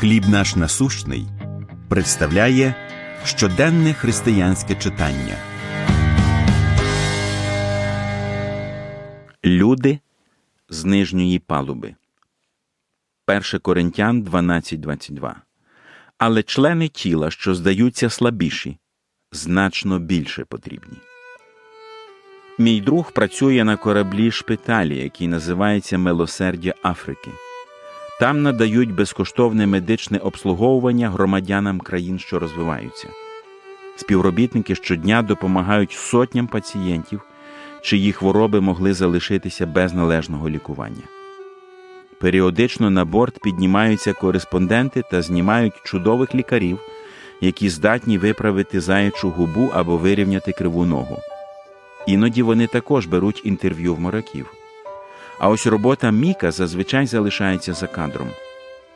Хліб наш насущний представляє щоденне християнське читання. Люди з нижньої палуби. 1 Коринтян 12.22. Але члени тіла, що здаються слабіші, значно більше потрібні. Мій друг працює на кораблі шпиталі, який називається Милосердя Африки. Там надають безкоштовне медичне обслуговування громадянам країн, що розвиваються. Співробітники щодня допомагають сотням пацієнтів, чиї хвороби могли залишитися без належного лікування. Періодично на борт піднімаються кореспонденти та знімають чудових лікарів, які здатні виправити заячу губу або вирівняти криву ногу. Іноді вони також беруть інтерв'ю в моряків. А ось робота Міка зазвичай залишається за кадром.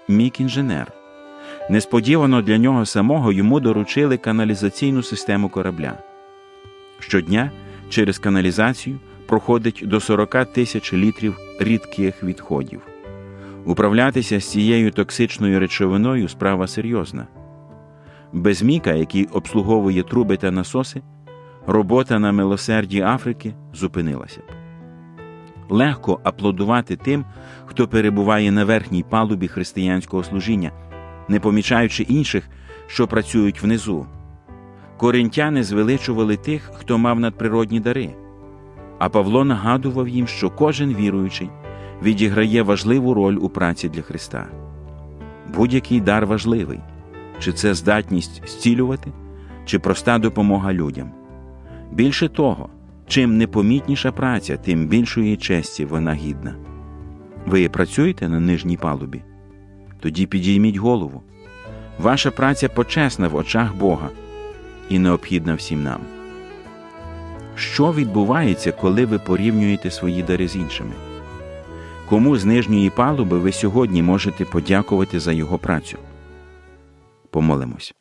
Мік інженер. Несподівано для нього самого йому доручили каналізаційну систему корабля. Щодня через каналізацію проходить до 40 тисяч літрів рідких відходів. Управлятися з цією токсичною речовиною справа серйозна. Без Міка, який обслуговує труби та насоси, робота на милосерді Африки зупинилася б. Легко аплодувати тим, хто перебуває на верхній палубі християнського служіння, не помічаючи інших, що працюють внизу. Коринтяни звеличували тих, хто мав надприродні дари, а Павло нагадував їм, що кожен віруючий відіграє важливу роль у праці для Христа. Будь-який дар важливий, чи це здатність зцілювати, чи проста допомога людям. Більше того, чим непомітніша праця, тим більшої честі вона гідна. Ви працюєте на нижній палубі? Тоді підійміть голову. Ваша праця почесна в очах Бога і необхідна всім нам. Що відбувається, коли ви порівнюєте свої дари з іншими? Кому з нижньої палуби ви сьогодні можете подякувати за його працю? Помолимось.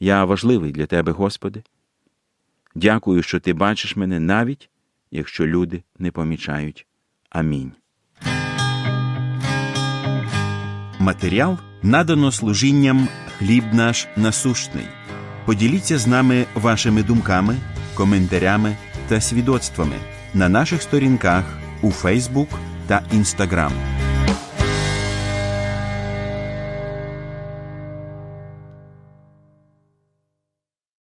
Я важливий для Тебе, Господи. Дякую, що Ти бачиш мене навіть, якщо люди не помічають. Амінь. Матеріал надано служінням хліб наш насущний. Поділіться з нами вашими думками, коментарями та свідоцтвами на наших сторінках у Фейсбук та Інстаграм.